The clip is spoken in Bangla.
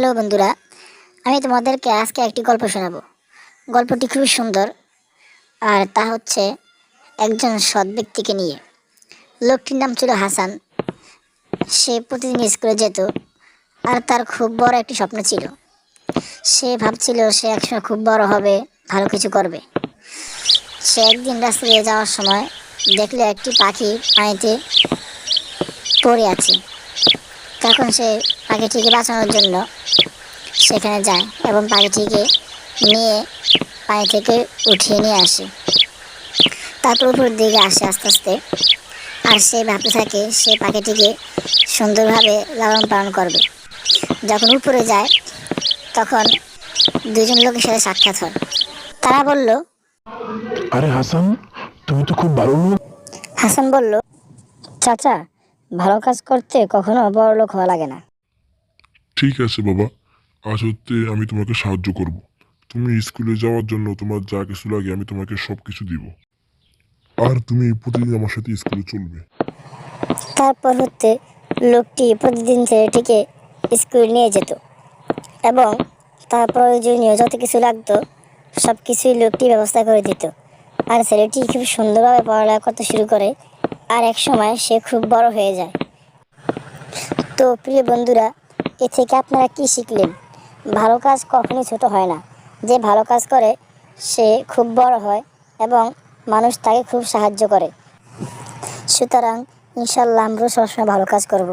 হ্যালো বন্ধুরা, আমি তোমাদেরকে আজকে একটি গল্প শোনাবো। গল্পটি খুবই সুন্দর, আর তা হচ্ছে একজন সৎ ব্যক্তিকে নিয়ে। লোকটির নাম ছিল হাসান। সে প্রতিদিন স্কুলে যেত, আর তার খুব বড় একটি স্বপ্ন ছিল। সে ভাবছিল সে একসময় খুব বড় হবে, ভালো কিছু করবে। সে একদিন রাস্তা দিয়ে যাওয়ার সময় দেখল একটি পাখি পানিতে পড়ে আছে। তখন সে পাখিটিকে বাঁচানোর জন্য সেখানে যায় এবং পাখিটিকে নিয়ে পানি থেকে উঠিয়ে নিয়ে আসে। তারপর উপর দিকে আসে আস্তে আস্তে। আর সে ভাবতে থাকে সে পাখিটিকে সুন্দরভাবে লালন পালন করবে। যখন উপরে যায় তখন দুজন লোকের সাথে সাক্ষাৎ হয়। তারা বলল আরে হাসান তুমি তো খুব ভালো হাসান বলল চাচা ভালো কাজ করতে কখনো বড় লোক হওয়া লাগে না। ঠিক আছে বাবা। আজ হতে আমি তোমাকে সাহায্য করব। তুমি স্কুলে যাওয়ার জন্য তোমার যা কিছু লাগে আমি তোমাকে সব কিছু দিব। আর তুমি প্রতিদিন আমার সাথে স্কুলে চলবে। তারপর হতে লোকটি প্রতিদিন ছেলেটিকে স্কুল নিয়ে যেত এবং তার প্রয়োজনীয় যত কিছু লাগতো সব কিছুই লোকটি ব্যবস্থা করে দিত। আর ছেলেটি খুব সুন্দরভাবে পড়ালেখা করতে শুরু করে আর এক সময় সে খুব বড় হয়ে যায়। তো প্রিয় বন্ধুরা, এ থেকে আপনারা কি শিখলেন? ভালো কাজ কখনই ছোট হয় না। যে ভালো কাজ করে, সে খুব বড় হয় এবং মানুষ তাকে খুব সাহায্য করে। সুতরাং ইনশাল্লাহ আমরা সবসময় ভালো কাজ করব।